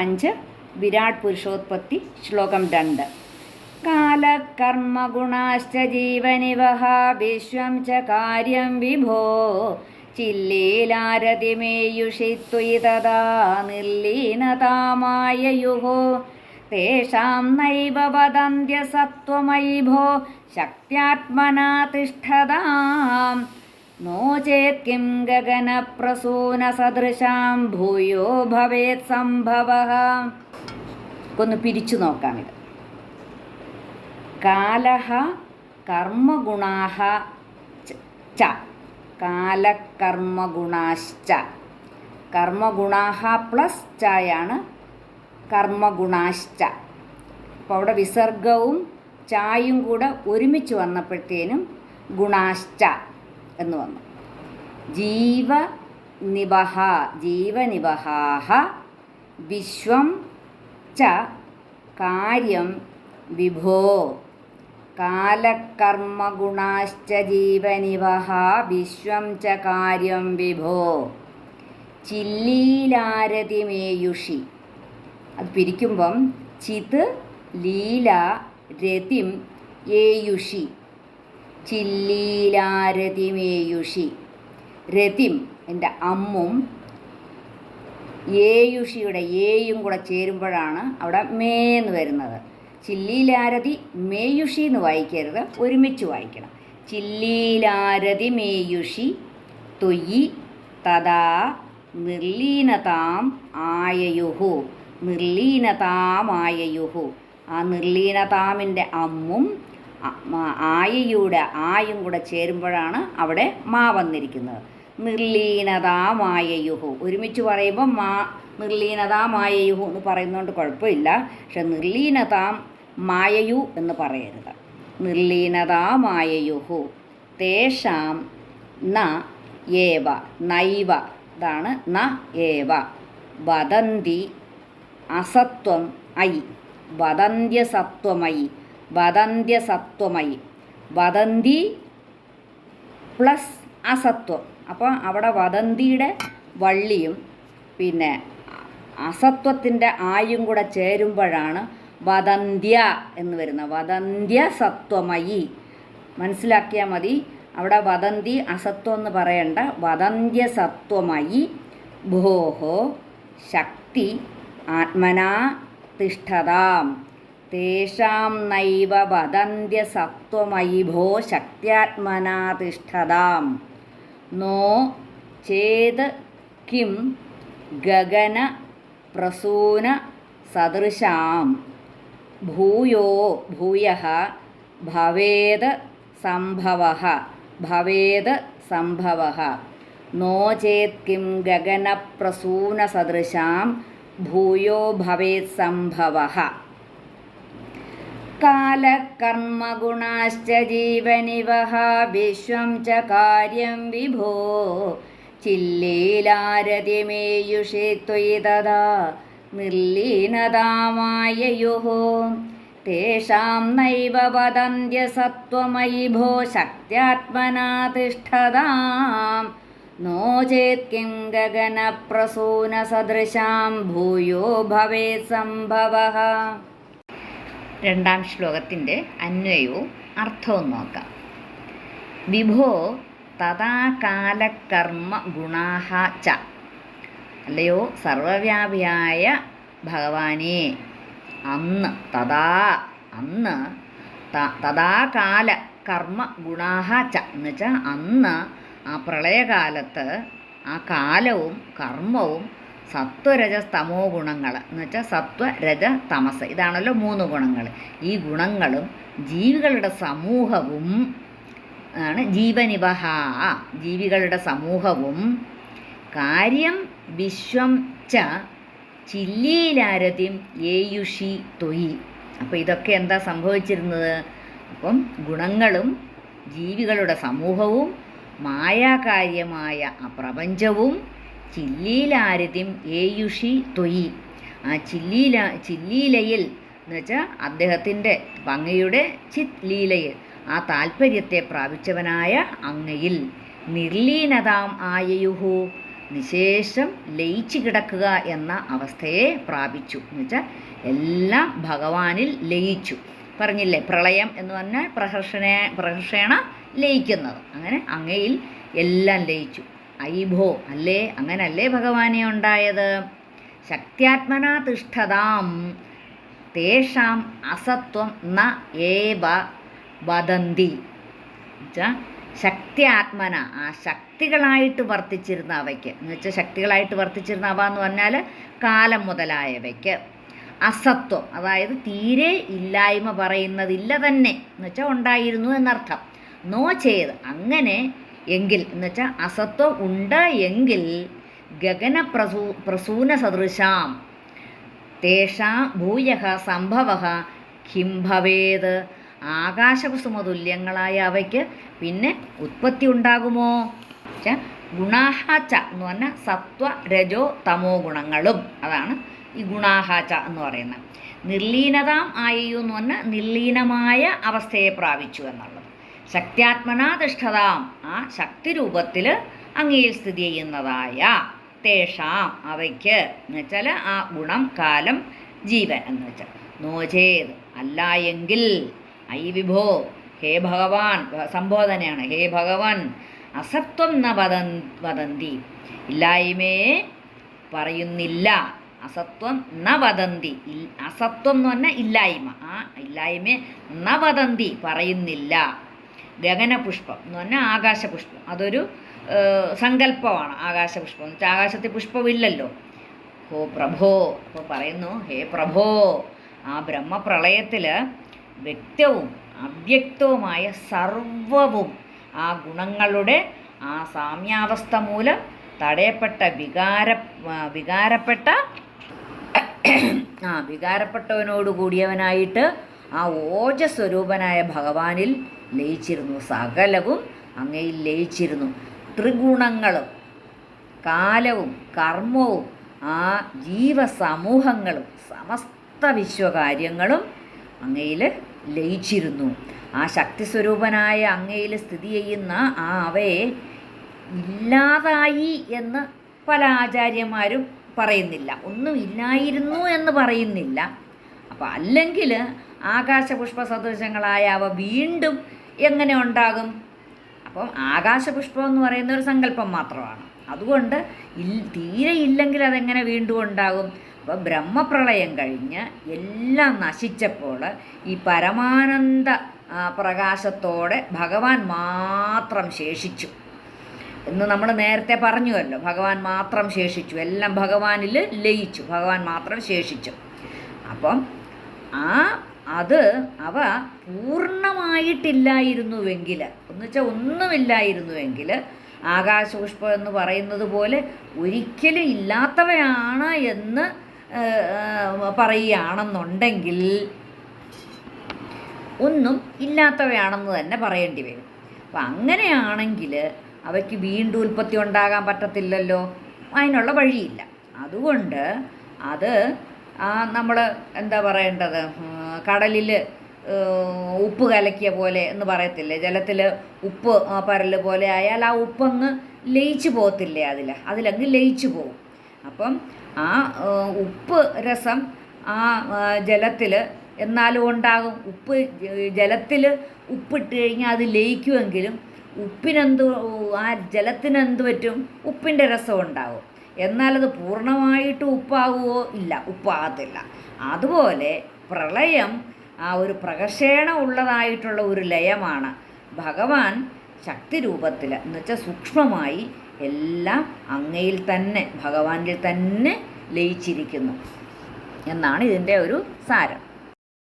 അഞ്ച് വിരാട് പുരുഷോത്പത്തി ശ്ലോകം രണ്ട്. കാലകർമ്മഗുണാശ്ച ജീവനിവഹ വിശ്വം ച കാര്യം വിഭോ. ചില്ലീലാരതിമേയുഷി ത്വയി തഥാ നിർലീനതാമായയുഹോ. തേഷാം നൈവ വദന്ത്യ സത്വമയി ഭോ ശക്ത്യാത്മനാ തിഷ്ഠതാം. नो चेत् किं ഗഗനപ്രസൂനസദൃശാം ഭൂയോ ഭവേത് സംഭവः ഒന്ന് പിരിച്ചു നോക്കാം ഇത് കാലഹ കർമ്മഗുണാഹ ച- ച കാലകർമ്മഗുണാശ്ച കർമ്മഗുണാഹ പ്ലസ് ചായാണ് കർമ്മഗുണാശ്ച അപ്പോൾ അവിടെ വിസർഗവും ചായും കൂടെ ഒരുമിച്ച് വന്നപ്പോഴത്തേനും ഗുണാശ്ച എന്ന് വന്നു. ജീവ നിബഹ ജീവനിബഹാഹ വിശ്വം ച കാര്യം വിഭോ കാലകർമ്മഗുണാശ്ച ജീവനിവഹ വിശ്വം ച കാര്യം വിഭോ ചില്ലീലാരതിമേയുഷി അത് പിരിക്കുമ്പം ചിത് ലീല രതിം ഏയുഷി. ചില്ലീലാരതിമേയുഷി. രതിം എന്റെ അമ്മും ഏയുഷിയുടെ ഏയും കൂടെ ചേരുമ്പോഴാണ് അവിടെ മേ എന്ന് വരുന്നത്. ചില്ലീലാരതി മേയുഷി എന്ന് വായിക്കരുത് ഒരുമിച്ച് വായിക്കണം. ചില്ലീലാരതി മേയുഷി തൊയ്യി തഥാ നിർലീനതാം ആയയുഹു നിർലീനതാമായയുഹു ആ നിർലീനതാമിന്റെ അമ്മും ആയയുടെ ആയും കൂടെ ചേരുമ്പോഴാണ് അവിടെ മാ വന്നിരിക്കുന്നത്. നിർലീനതാ മായയുഹു. ഒരുമിച്ച് പറയുമ്പോൾ മാ നിർലീനതാ മായയുഹു എന്ന് പറയുന്നതുകൊണ്ട് കുഴപ്പമില്ല. പക്ഷെ നിർലീനതാം മായയു എന്ന് പറയരുത്. നിർലീനതാ മായയുഹു. തേഷാം ന ഏവ നൈവ. ഇതാണ് ന ഏവ. വദന്തി അസത്വം ഐ. വദന്ത്യസത്വമയി വദന്ത്യസത്വമയി. വദന്തി പ്ലസ് അസത്വം. അപ്പോൾ അവിടെ വദന്തിയുടെ വള്ളിയും പിന്നെ അസത്വത്തിന്റെ ആയും കൂടെ ചേരുമ്പോഴാണ് വദന്ത്യ എന്ന് വരുന്നത്. വദന്ത്യ സത്വമയി മനസ്സിലാക്കിയാൽ മതി. അവിടെ വദന്തി അസത്വം എന്ന് പറയേണ്ട. വദന്ത്യ സത്വമയി ഭോഹോ ശക്തി ആത്മനാ തിഷ്ഠതാം. തേഷാം നൈവ വദന്ത്യ സത്വമൈഭോ ശക്യാത്മനാ തിഷ്ഠതാം നോ ചേത് കിം ഗഗന പ്രസൂന സദൃശാം ഭൂയോ ഭൂയ ഭവേത് സംഭവ ഭവേത് സംഭവ നോ ചേത് കിം ഗഗനപ്രസൂന സദൃശാം ഭൂയോ ഭവേത് സംഭവ കാലകർമ്മഗുണാശ്ച ജീവനിവഹ വിശ്വം ച കാര്യം വിഭോ. ചില്ലീലാരതിമേയുഷേ ത്വയി തഥാ നിർലീനതാമായയുः തേഷാം നൈവ വദന്ത്യ സത്വമയി ഭോ ശക്ത്യാത്മനാ തിഷ്ഠതാം നോ ചേത് കിം ഗഗനപ്രസൂനസദൃശാം ഭൂയോ ഭവേത് സംഭവः. രണ്ടാം ശ്ലോകത്തിന്റെ അന്വയവും അർത്ഥവും നോക്കാം. വിഭോ തഥാ കാലകർമ്മ ഗുണാഹ ച. അല്ലയോ? സർവവ്യാപിയായ ഭഗവാനെ അന്ന് തഥാ അന്ന് തഥാകാല കാല കർമ്മ ഗുണാഹ ച. എന്ന് വെച്ചാൽ അന്ന് ആ പ്രളയകാലത്ത് ആ കാലവും കർമ്മവും സത്വരജ തമോ ഗുണങ്ങൾ എന്ന് വെച്ചാൽ സത്വ രജ തമസ് ഇതാണല്ലോ മൂന്ന് ഗുണങ്ങൾ ഈ ഗുണങ്ങളും ജീവികളുടെ സമൂഹവും ആണ് ജീവനിവഹ ജീവികളുടെ സമൂഹവും കാര്യം വിശ്വം ച ചില്ലിയിലാരതിം ഏയുഷി തൊയി. അപ്പോൾ ഇതൊക്കെ എന്താ സംഭവിച്ചിരുന്നത്? അപ്പം ഗുണങ്ങളും ജീവികളുടെ സമൂഹവും മായാകാര്യമായ ആ പ്രപഞ്ചവും ചില്ലീലാരതിം ഏയുഷി തൊയി. ആ ചില്ലീല ചില്ലീലയിൽ എന്ന് വെച്ചാൽ അദ്ദേഹത്തിന്റെ അങ്ങയുടെ ചിത് ലീലയിൽ ആ താല്പര്യത്തെ പ്രാപിച്ചവനായ അങ്ങയിൽ. നിർലീനതാം ആയയുഹു നിശേഷം ലയിച്ചു കിടക്കുക എന്ന അവസ്ഥയെ പ്രാപിച്ചു. എന്ന് വെച്ചാൽ എല്ലാം ഭഗവാനിൽ ലയിച്ചു. പറഞ്ഞില്ലേ പ്രളയം എന്ന് പറഞ്ഞാൽ പ്രഹർഷണ പ്രഹർഷേണ ലയിക്കുന്നത്. അങ്ങനെ അങ്ങയിൽ എല്ലാം ലയിച്ചു. ഐഭോ അല്ലേ? അങ്ങനല്ലേ ഭഗവാനെ ഉണ്ടായത്? ശക്ത്യാത്മനാ തിഷ്ഠതാം. തേഷാം അസത്വം ന ഏവ വദന്തി. ശക്തി ആത്മന ആ ശക്തികളായിട്ട് വർത്തിച്ചിരുന്ന അവയ്ക്ക്. എന്ന് വെച്ചാൽ ശക്തികളായിട്ട് വർത്തിച്ചിരുന്ന അവ എന്ന് പറഞ്ഞാൽ കാലം മുതലായവയ്ക്ക്. അസത്വം അതായത് തീരെ ഇല്ലായ്മ പറയുന്നതില്ല തന്നെ. എന്ന് വെച്ചാൽ ഉണ്ടായിരുന്നു എന്നർത്ഥം. നോ ചെയ്ത് അങ്ങനെ എങ്കിൽ എന്ന് വെച്ചാൽ അസത്വം ഉണ്ട് എങ്കിൽ ഗഗന പ്രസൂ പ്രസൂന സദൃശാം. തേഷാ ഭൂയ സംഭവ കിം ഭവേത്. ആകാശകുസുമതുല്യങ്ങളായ അവയ്ക്ക് പിന്നെ ഉത്പത്തി ഉണ്ടാകുമോ? ഗുണാഹാച്ച എന്ന് പറഞ്ഞാൽ സത്വ രജോ തമോ ഗുണങ്ങളും. അതാണ് ഈ ഗുണാഹാച്ച എന്ന് പറയുന്നത്. നിർലീനതാം ആയു എന്ന് പറഞ്ഞാൽ നിർലീനമായ അവസ്ഥയെ പ്രാപിച്ചു എന്നുള്ളത്. ശക്ത്യാത്മനാതിഷ്ഠതാം ആ ശക്തി രൂപത്തിൽ അങ്ങയിൽ സ്ഥിതി ചെയ്യുന്നതായ തേഷാം അവയ്ക്ക് എന്ന് വെച്ചാൽ ആ ഗുണം കാലം ജീവൻ എന്ന് വെച്ചാൽ. നോചേത് അല്ല എങ്കിൽ ഐ വിഭോ ഹേ ഭഗവാൻ സംബോധനയാണ്. ഹേ ഭഗവാൻ അസത്വം ന വദൻ വദന്തി. ഇല്ലായ്മയെ പറയുന്നില്ല അസത്വം ന വദന്തി. അസത്വം എന്ന് പറഞ്ഞാൽ ഇല്ലായ്മ. ആ ഇല്ലായ്മയെ ന വദന്തി പറയുന്നില്ല. ഗഗനപുഷ്പം എന്ന് പറഞ്ഞാൽ ആകാശപുഷ്പം. അതൊരു സങ്കല്പമാണ് ആകാശപുഷ്പം. എന്ന് വെച്ചാൽ ആകാശത്തിൽ പുഷ്പമില്ലല്ലോ. ഹോ പ്രഭോ അപ്പോൾ പറയുന്നു ഹേ പ്രഭോ. ആ ബ്രഹ്മപ്രളയത്തിൽ വ്യക്തവും അവ്യക്തവുമായ സർവവും ആ ഗുണങ്ങളുടെ ആ സാമ്യാവസ്ഥ മൂലം തടയപ്പെട്ട വികാര വികാരപ്പെട്ട ആ വികാരപ്പെട്ടവനോട് കൂടിയവനായിട്ട് ആ ഓജസ്വരൂപനായ ഭഗവാനിൽ ലയിച്ചിരുന്നു. സകലവും അങ്ങയിൽ ലയിച്ചിരുന്നു. ത്രിഗുണങ്ങളും കാലവും കർമ്മവും ആ ജീവസമൂഹങ്ങളും സമസ്ത വിശ്വകാര്യങ്ങളും അങ്ങയിൽ ലയിച്ചിരുന്നു. ആ ശക്തിസ്വരൂപനായ അങ്ങയിൽ സ്ഥിതി ചെയ്യുന്ന ആ അവയെ ഇല്ലാതായി എന്ന് പല ആചാര്യന്മാരും പറയുന്നില്ല. ഒന്നും ഇല്ലായിരുന്നു എന്ന് പറയുന്നില്ല. അപ്പോൾ അല്ലെങ്കിൽ ആകാശപുഷ്പ സദൃശങ്ങളായ അവ വീണ്ടും എങ്ങനെ ഉണ്ടാകും? അപ്പം ആകാശപുഷ്പം എന്ന് പറയുന്ന ഒരു സങ്കല്പം മാത്രമാണ്. അതുകൊണ്ട് തീരെ ഇല്ലെങ്കിൽ അതെങ്ങനെ വീണ്ടും ഉണ്ടാകും? അപ്പോൾ ബ്രഹ്മപ്രളയം കഴിഞ്ഞ് എല്ലാം നശിച്ചപ്പോൾ ഈ പരമാനന്ദ പ്രകാശത്തോടെ ഭഗവാൻ മാത്രം ശേഷിച്ചു. എന്ന് നമ്മൾ നേരത്തെ പറഞ്ഞുവല്ലോ ഭഗവാൻ മാത്രം ശേഷിച്ചു. എല്ലാം ഭഗവാനിൽ ലയിച്ചു. ഭഗവാൻ മാത്രം ശേഷിച്ചു. അപ്പം ആ അത് അവ പൂർണമായിട്ടില്ലായിരുന്നുവെങ്കിൽ എന്ന് വെച്ചാൽ ഒന്നുമില്ലായിരുന്നുവെങ്കിൽ ആകാശപുഷ്പം എന്ന് പറയുന്നത് പോലെ ഒരിക്കലും ഇല്ലാത്തവയാണ് എന്ന് പറയുകയാണെന്നുണ്ടെങ്കിൽ ഒന്നും ഇല്ലാത്തവയാണെന്ന് തന്നെ പറയേണ്ടി വരും. അപ്പം അങ്ങനെയാണെങ്കിൽ അവയ്ക്ക് വീണ്ടും ഉൽപ്പത്തി ഉണ്ടാകാൻ പറ്റത്തില്ലല്ലോ. അതിനുള്ള വഴിയില്ല. അതുകൊണ്ട് അത് നമ്മൾ എന്താ പറയേണ്ടത്? കടലിൽ ഉപ്പ് കലക്കിയ പോലെ എന്ന് പറയത്തില്ലേ? ജലത്തിൽ ഉപ്പ് പരൽ പോലെ ആയാൽ ആ ഉപ്പങ്ങ് ലയിച്ചു പോകത്തില്ലേ അതിൽ അതിലങ്ങ് ലയിച്ചു പോകും. അപ്പം ആ ആ, ഉപ്പ് രസം ആ ജലത്തിൽ എന്നാലും ഉണ്ടാകും. ഉപ്പ് ജലത്തിൽ ഉപ്പിട്ട് കഴിഞ്ഞാൽ അത് ലയിക്കുമെങ്കിലും ഉപ്പിനെന്ത് ആ ജലത്തിനെന്ത് പറ്റും? ഉപ്പിന്റെ രസം ഉണ്ടാകും എന്നാലത് പൂർണമായിട്ട് ഉപ്പാകുമോ ഇല്ല ഉപ്പാകത്തില്ല. അതുപോലെ പ്രളയം ആ ഒരു പ്രകർഷേണ ഉള്ളതായിട്ടുള്ള ഒരു ലയമാണ്. ഭഗവാൻ ശക്തി രൂപത്തിൽ എന്നുവെച്ചാൽ സൂക്ഷ്മമായി എല്ലാം അങ്ങയിൽ തന്നെ ഭഗവാനിൽ തന്നെ ലയിച്ചിരിക്കുന്നു. എന്നാണ് ഇതിന്റെ ഒരു സാരം.